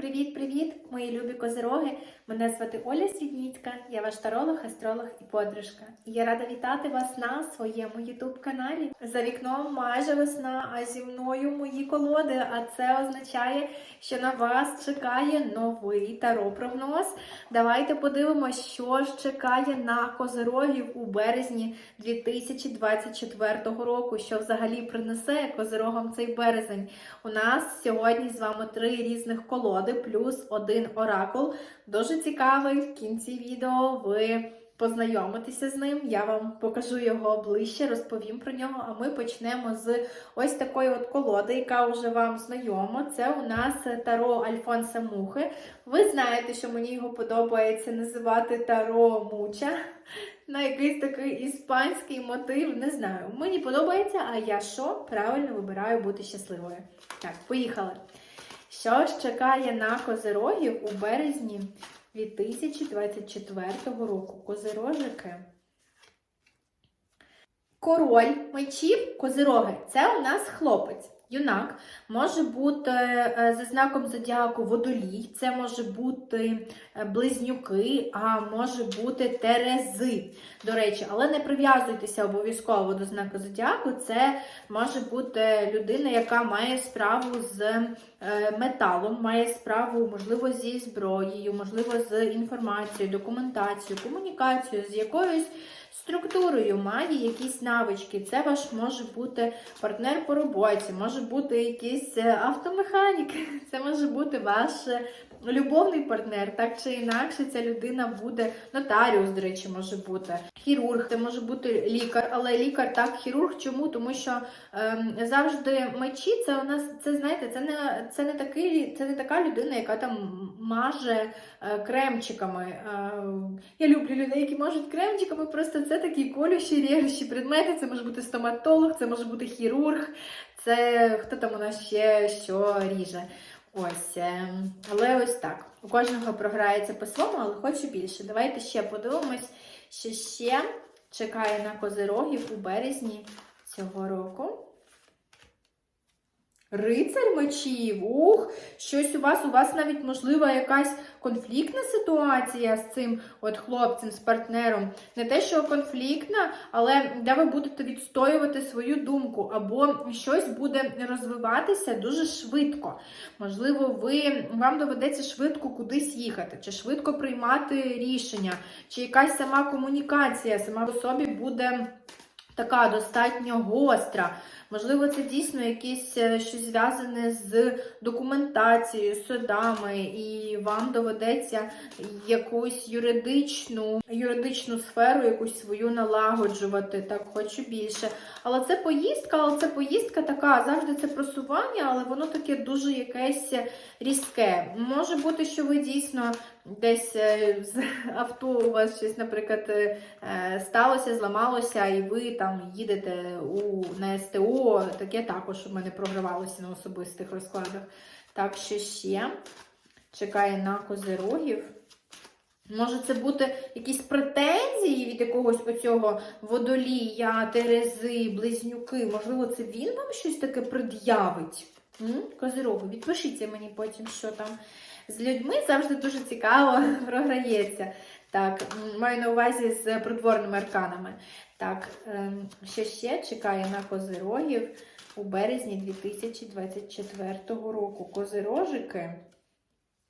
Привіт-привіт, мої любі козироги! Мене звати Оля Свідніцька, я ваш таролог, астролог і подружка. Я рада вітати вас на своєму ютуб-каналі. За вікном майже весна, а зі мною мої колоди. А це означає, що на вас чекає новий таро-прогноз. Давайте подивимося, що ж чекає на козирогів у березні 2024 року. Що взагалі принесе козирогам цей березень. У нас сьогодні з вами три різних колоди, плюс один оракул. Дуже цікавий. В кінці відео ви познайомитеся з ним. Я вам покажу його ближче, розповім про нього. А ми почнемо з ось такої от колоди, яка вже вам знайома. Це у нас таро Альфонса Мухи. Ви знаєте, що мені його подобається називати таро Муча. На якийсь такий іспанський мотив, не знаю. Мені подобається, а я що? Правильно вибираю бути щасливою. Так, поїхали. Що ж чекає на козирогів у березні 2024 року? Козирожики. Король мечів козироги це у нас хлопець. Юнак може бути е, за знаком зодіаку водолій, це може бути е, близнюки, а може бути терези. До речі, але не прив'язуйтеся обов'язково до знаку зодіаку. Це може бути людина, яка має справу з металом, має справу, можливо, зі зброєю, можливо, з інформацією, документацією, комунікацією, з якоюсь структурою, має якісь навички. Це ваш може бути партнер по роботі, може бути якийсь е, автомеханік, це може бути ваш е, любовний партнер, так чи інакше, ця людина буде нотаріус, до речі, може бути хірург, це може бути лікар, але лікар так, хірург. Чому? Тому що ем, завжди мечі, це у нас це знаєте, це не це не такий, це не така людина, яка там маже е, кремчиками. Е, я люблю людей, які можуть кремчиками, просто це такі колющі, режущі предмети. Це може бути стоматолог, це може бути хірург, це хто там у нас ще що ріже. Ось, е, але ось так. У кожного програється по-своєму, але хочу більше. Давайте ще подивимось, що ще чекає на козирогів у березні цього року. Рицарь мечів, ух, щось у вас, у вас навіть можлива якась конфліктна ситуація з цим от хлопцем, з партнером. Не те, що конфліктна, але де ви будете відстоювати свою думку, або щось буде розвиватися дуже швидко. Можливо, ви, вам доведеться швидко кудись їхати, чи швидко приймати рішення, чи якась сама комунікація сама по собі буде така достатньо гостра. Можливо, це дійсно якесь е, щось зв'язане з документацією, судами, і вам доведеться якусь юридичну юридичну сферу, якусь свою налагоджувати. Так, хочу більше. Але це поїздка, але це поїздка така, завжди це просування, але воно таке дуже якесь різке. Може бути, що ви дійсно десь е, з авто у вас щось, наприклад, е, сталося, зламалося, і ви там їдете у на СТО. Таке також у мене програвалося на особистих розкладах. Так що ще чекає на козирогів. Може, це бути якісь претензії від якогось оцього водолія, терези, близнюки. Можливо, це він вам щось таке пред'явить? Козироги, відпишіться мені потім, що там. З людьми завжди дуже цікаво програється. Так, маю на увазі з придворними арканами. Так, ем, що ще чекає на козирогів у березні 2024 року. Козирожики.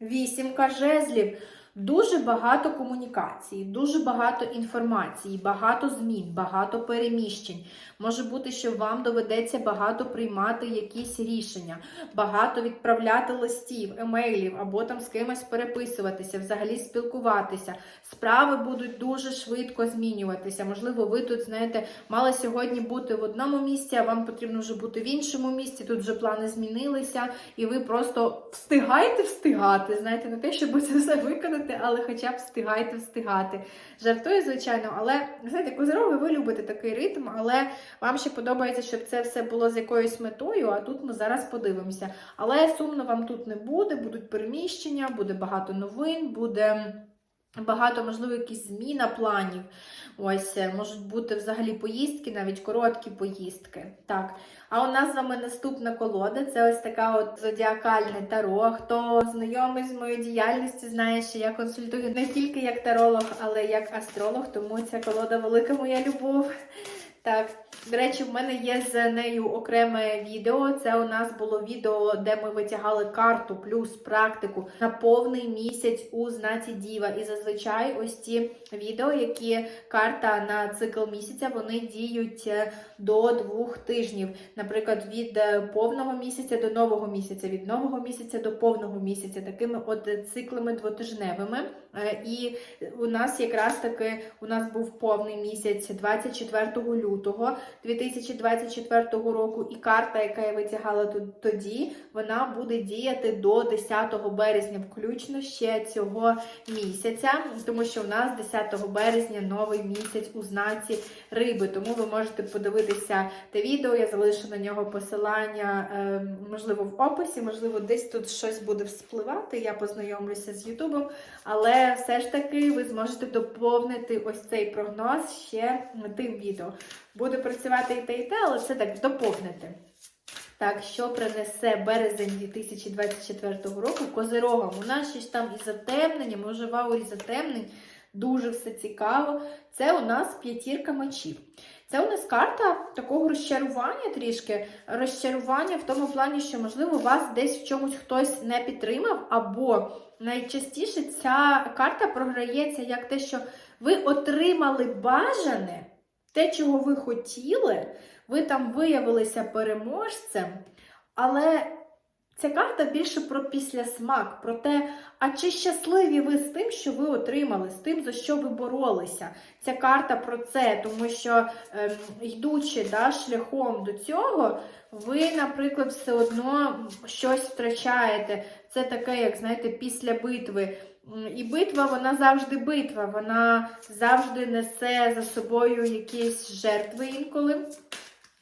Вісімка жезлів. Дуже багато комунікації, дуже багато інформації, багато змін, багато переміщень. Може бути, що вам доведеться багато приймати якісь рішення, багато відправляти листів, емейлів або там з кимось переписуватися, взагалі спілкуватися. Справи будуть дуже швидко змінюватися. Можливо, ви тут, знаєте, мали сьогодні бути в одному місці, а вам потрібно вже бути в іншому місці. Тут вже плани змінилися, і ви просто встигаєте встигати. Знаєте, не те, щоб це все виконати але хоча б встигайте встигати. Жартую, звичайно, але знаєте, козироги, ви любите такий ритм, але вам ще подобається, щоб це все було з якоюсь метою, а тут ми зараз подивимося. Але сумно вам тут не буде, будуть переміщення, буде багато новин, буде. Багато, можливо, якісь зміна планів. Ось, е, можуть бути взагалі поїздки, навіть короткі поїздки. Так. А у нас з вами наступна колода. Це ось така от зодіакальне таро. Хто знайомий з моєю діяльністю, знає, що я консультую не тільки як таролог, але як астролог, тому ця колода велика моя любов. Так, до речі, в мене є з нею окреме відео. Це у нас було відео, де ми витягали карту плюс практику на повний місяць у знаці Діва. І зазвичай ось ці відео, які карта на цикл місяця, вони діють е, до двох тижнів. Наприклад, від е, повного місяця до нового місяця, від нового місяця до повного місяця, такими от циклами двотижневими. Е, І у нас якраз таки у нас був повний місяць 24 лютого 2024 року, і карта, яка я витягала тут тоді, вона буде діяти до 10 березня, включно ще цього місяця, тому що у нас 10 березня новий місяць у знаці риби. Тому ви можете подивитися те відео. Я залишу на нього посилання, е, можливо, в описі, можливо, десь тут щось буде вспливати. Я познайомлюся з Ютубом, але все ж таки ви зможете доповнити ось цей прогноз ще тим відео. Буде працювати і те, і те, але це так доповнити. Так, що принесе березень 2024 року козирогам? У нас ж там і затемнення, ми вже в затемнень, дуже все цікаво. Це у нас п'ятірка мечів. Це у нас карта такого розчарування трішки. Розчарування в тому плані, що, можливо, вас десь в чомусь хтось не підтримав, або найчастіше ця карта програється як те, що ви отримали бажане, те, чого ви хотіли, ви там виявилися переможцем, але ця карта більше про післясмак, про те, а чи щасливі ви з тим, що ви отримали, з тим, за що ви боролися. Ця карта про це, тому що, ем, йдучи да, шляхом до цього, ви, наприклад, все одно щось втрачаєте. Це таке, як знаєте, після битви. І битва, вона завжди битва, вона завжди несе за собою якісь жертви інколи,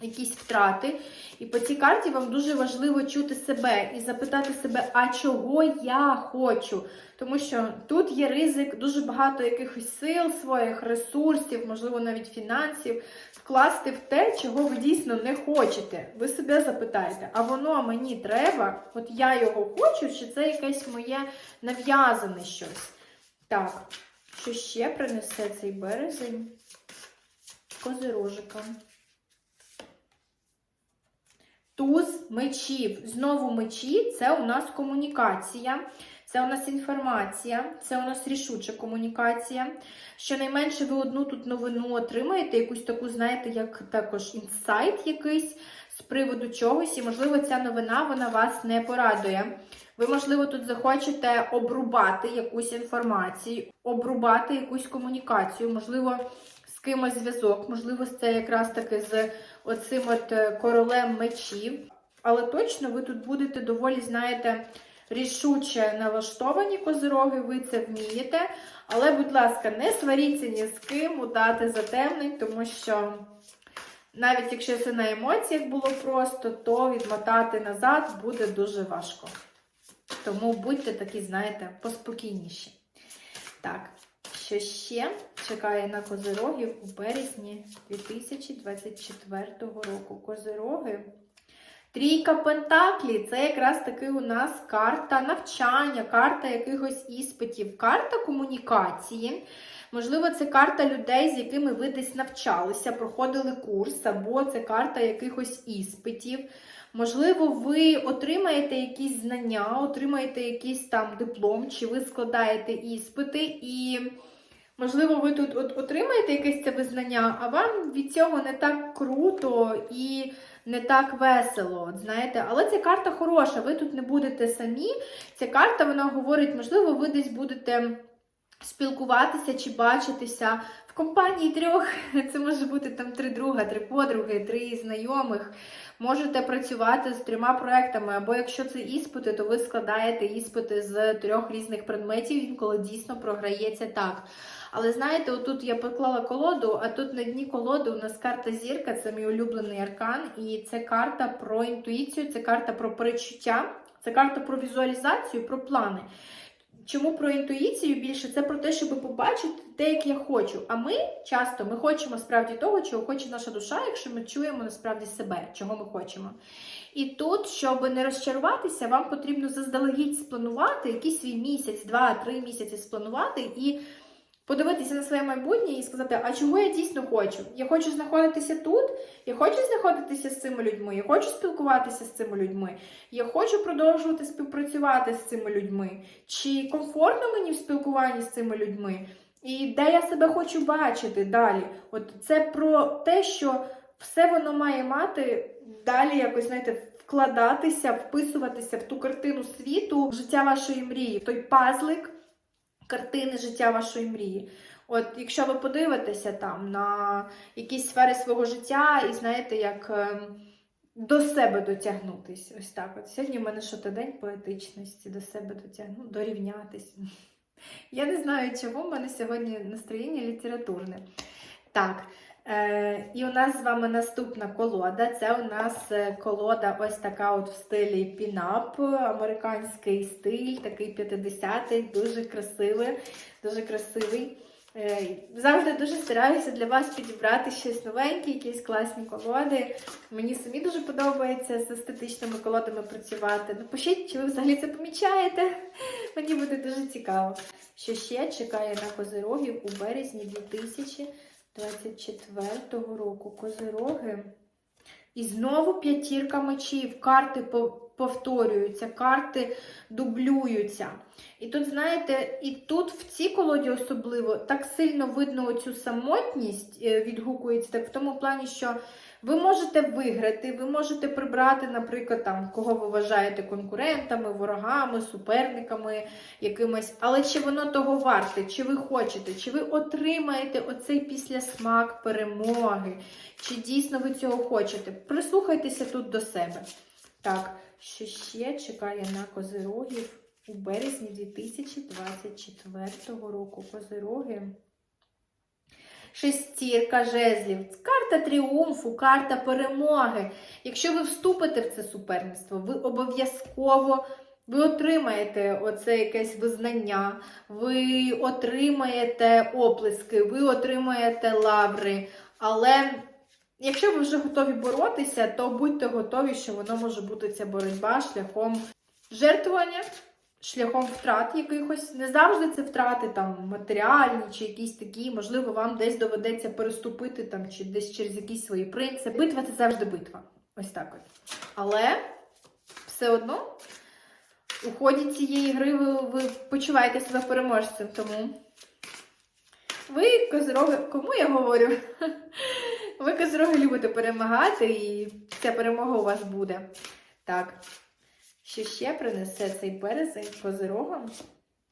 якісь втрати. І по цій карті вам дуже важливо чути себе і запитати себе, а чого я хочу? Тому що тут є ризик дуже багато якихось сил своїх, ресурсів, можливо, навіть фінансів, вкласти в те, чого ви дійсно не хочете. Ви себе запитаєте, а воно мені треба, от я його хочу, чи це якесь моє нав'язане щось? Так, що ще принесе цей березень? Козирожика. Туз мечів. Знову мечі це у нас комунікація, це у нас інформація, це у нас рішуча комунікація. Щонайменше ви одну тут новину отримаєте, якусь таку, знаєте, як також інсайт якийсь з приводу чогось, і, можливо, ця новина вона вас не порадує. Ви, можливо, тут захочете обрубати якусь інформацію, обрубати якусь комунікацію, можливо, з кимось зв'язок, можливо, це якраз таки з оцим от е, королем мечів. Але точно ви тут будете доволі, знаєте, рішуче налаштовані козироги, ви це вмієте. Але, будь ласка, не сваріться ні з ким у дати затемнень, тому що навіть якщо це на емоціях було просто, то відмотати назад буде дуже важко. Тому будьте такі, знаєте, поспокійніші. Так, що ще чекає на козирогів у березні 2024 року? Козироги. Трійка Пентаклі це якраз таки у нас карта навчання, карта якихось іспитів, карта комунікації. Можливо, це карта людей, з якими ви десь навчалися, проходили курс, або це карта якихось іспитів. Можливо, ви отримаєте якісь знання, отримаєте якийсь там диплом, чи ви складаєте іспити, і, можливо, ви тут от отримаєте якесь це визнання, а вам від цього не так круто і не так весело. Знаєте, Але ця карта хороша, ви тут не будете самі. Ця карта вона говорить, можливо, ви десь будете спілкуватися чи бачитися компанії трьох. Це може бути там три друга, три подруги, три знайомих. Можете працювати з трьома проектами, або якщо це іспити, то ви складаєте іспити з трьох різних предметів, інколи дійсно програється так. Але знаєте, отут я поклала колоду, а тут на дні колоди у нас карта зірка, це мій улюблений аркан, і це карта про інтуїцію, це карта про перечуття, це карта про візуалізацію, про плани. Чому про інтуїцію більше? Це про те, щоб побачити те, як я хочу. А ми часто ми хочемо справді того, чого хоче наша душа, якщо ми чуємо насправді себе, чого ми хочемо. І тут, щоб не розчаруватися, вам потрібно заздалегідь спланувати якийсь свій місяць, два-три місяці спланувати і подивитися на своє майбутнє і сказати, а чого я дійсно хочу? Я хочу знаходитися тут, я хочу знаходитися з цими людьми, я хочу спілкуватися з цими людьми, я хочу продовжувати співпрацювати з цими людьми. Чи комфортно мені в спілкуванні з цими людьми? І де я себе хочу бачити далі? От це про те, що все воно має мати далі якось, знаєте, вкладатися, вписуватися в ту картину світу життя вашої мрії, в той пазлик картини життя вашої мрії. От, якщо ви подивитеся там на якісь сфери свого життя, і знаєте, як ем, до себе дотягнутись. Ось так. От сьогодні в мене щодень поетичності, до себе дотягну, дорівнятись. Я не знаю, чому в мене сьогодні настроєння літературне. Так. Е, і у нас з вами наступна колода. Це у нас е, колода ось така от в стилі пінап, американський стиль, такий 50-й, дуже красивий, дуже красивий. Е, Завжди дуже стараюся для вас підібрати щось новеньке, якісь класні колоди. Мені самі дуже подобається з естетичними колодами працювати. Напишіть, чи ви взагалі це помічаєте. Мені буде дуже цікаво. Що ще чекає на козирогів у березні 2024 року. Козироги. І знову п'ятірка мечів. Карти по- повторюються, карти дублюються. І тут, знаєте, і тут в цій колоді особливо так сильно видно оцю самотність, е, відгукується так в тому плані, що ви можете виграти, ви можете прибрати, наприклад, там, кого ви вважаєте конкурентами, ворогами, суперниками якимось, але чи воно того варте, чи ви хочете, чи ви отримаєте оцей післясмак перемоги, чи дійсно ви цього хочете? Прислухайтеся тут до себе. Так, що ще чекає на козирогів у березні 2024 року? Козироги. Шестірка жезлів, карта тріумфу, карта перемоги. Якщо ви вступите в це суперництво, ви обов'язково ви отримаєте оце якесь визнання, ви отримаєте оплески, ви отримаєте лаври. Але якщо ви вже готові боротися, то будьте готові, що воно може бути ця боротьба шляхом жертвування, шляхом втрат якихось. Не завжди це втрати там матеріальні чи якісь такі. Можливо, вам десь доведеться переступити там чи десь через якісь свої принципи. Битва це завжди битва. Ось так от. Але все одно у ході цієї гри ви, ви почуваєте себе переможцем. Тому ви, козироги, кому я говорю? Ви козроги любите перемагати, і ця перемога у вас буде. Так. Що ще принесе цей березень козирогам?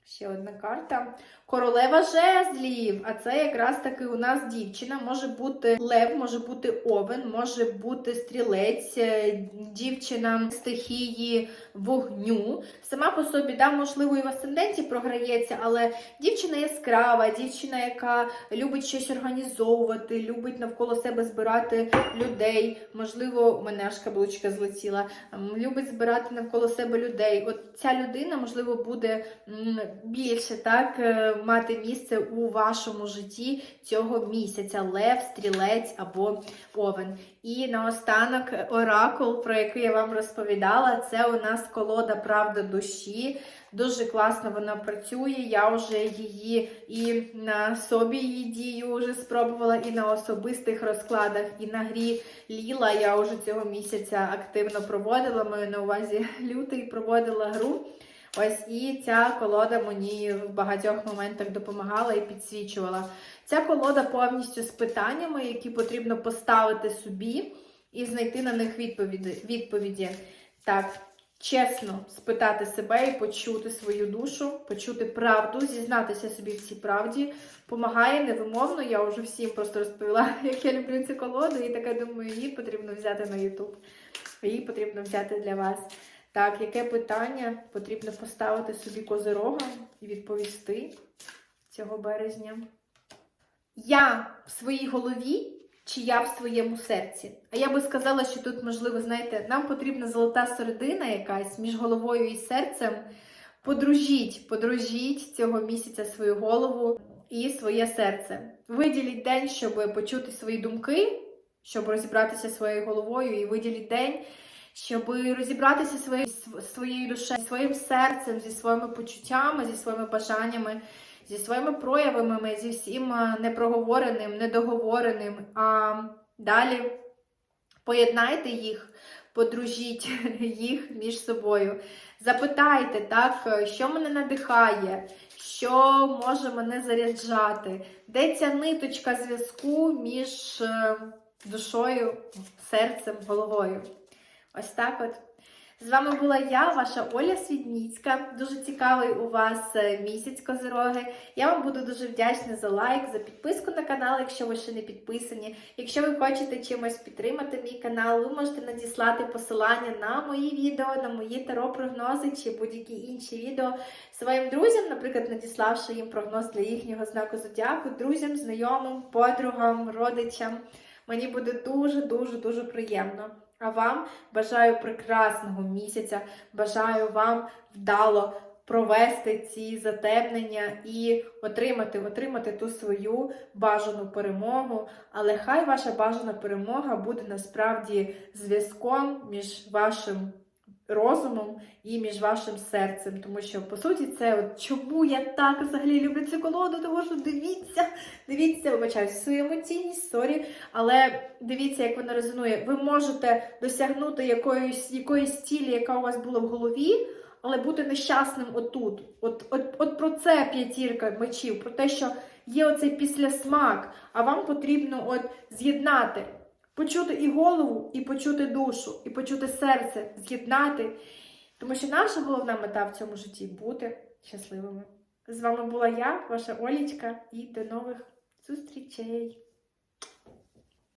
Ще одна карта. Королева жезлів. А це якраз таки у нас дівчина. Може бути лев, може бути овен, може бути стрілець, е, дівчина стихії вогню. Сама по собі, да, можливо, і в асценденті програється, але дівчина яскрава, дівчина, яка любить щось організовувати, любить навколо себе збирати людей. Можливо, мене аж каблучка злетіла. Любить збирати навколо себе людей. От ця людина, можливо, буде більше так е, мати місце у вашому житті цього місяця. Лев, стрілець або овен. І наостанок оракул, про який я вам розповідала, це у нас колода Правда душі. Дуже класно вона працює. Я вже її і на собі її дію вже спробувала, і на особистих розкладах, і на грі Ліла я вже цього місяця активно проводила. Маю на увазі лютий проводила гру. Ось і ця колода мені в багатьох моментах допомагала і підсвічувала. Ця колода повністю з питаннями, які потрібно поставити собі і знайти на них відповіді. відповіді. Так, чесно спитати себе і почути свою душу, почути правду, зізнатися собі в цій правді. Помагає невимовно. Я вже всім просто розповіла, як я люблю цю колоду, і така думаю, її потрібно взяти на YouTube. Її потрібно взяти для вас. Так, яке питання потрібно поставити собі козирогам і відповісти цього березня? Я в своїй голові чи я в своєму серці? А я би сказала, що тут, можливо, знаєте, нам потрібна золота середина якась між головою і серцем Подружіть, подружіть цього місяця свою голову і своє серце. Виділіть день, щоб почути свої думки, щоб розібратися своєю головою, і виділіть день, щоб розібратися своєю, своєю душею, своїм серцем, зі своїми почуттями, зі своїми бажаннями, зі своїми проявами, зі всім непроговореним, недоговореним. А далі поєднайте їх, подружіть їх між собою. Запитайте, так, що мене надихає, що може мене заряджати, де ця ниточка зв'язку між е, душою, серцем, головою. Ось так от. З вами була я, ваша Оля Свідніцька. Дуже цікавий у вас е, місяць козироги. Я вам буду дуже вдячна за лайк, за підписку на канал, якщо ви ще не підписані. Якщо ви хочете чимось підтримати мій канал, ви можете надіслати посилання на мої відео, на мої таро-прогнози чи будь-які інші відео своїм друзям, наприклад, надіславши їм прогноз для їхнього знаку зодіаку, друзям, знайомим, подругам, родичам. Мені буде дуже дуже дуже приємно. А вам бажаю прекрасного місяця, бажаю вам вдало провести ці затемнення і отримати, отримати ту свою бажану перемогу. Але хай ваша бажана перемога буде насправді зв'язком між вашим розумом і між вашим серцем. Тому що, по суті, це от чому я так взагалі люблю цю колоду, тому що дивіться, дивіться, вибачаю, свою емоційність, сорі, але дивіться, як вона резонує. Ви можете досягнути якоїсь, якоїсь цілі, яка у вас була в голові, але бути нещасним отут. От, от, от про це п'ятірка мечів, про те, що є оцей післясмак, а вам потрібно от з'єднати. Почути і голову, і почути душу, і почути серце, з'єднати. Тому що наша головна мета в цьому житті бути щасливими. З вами була я, ваша Олічка, і до нових зустрічей!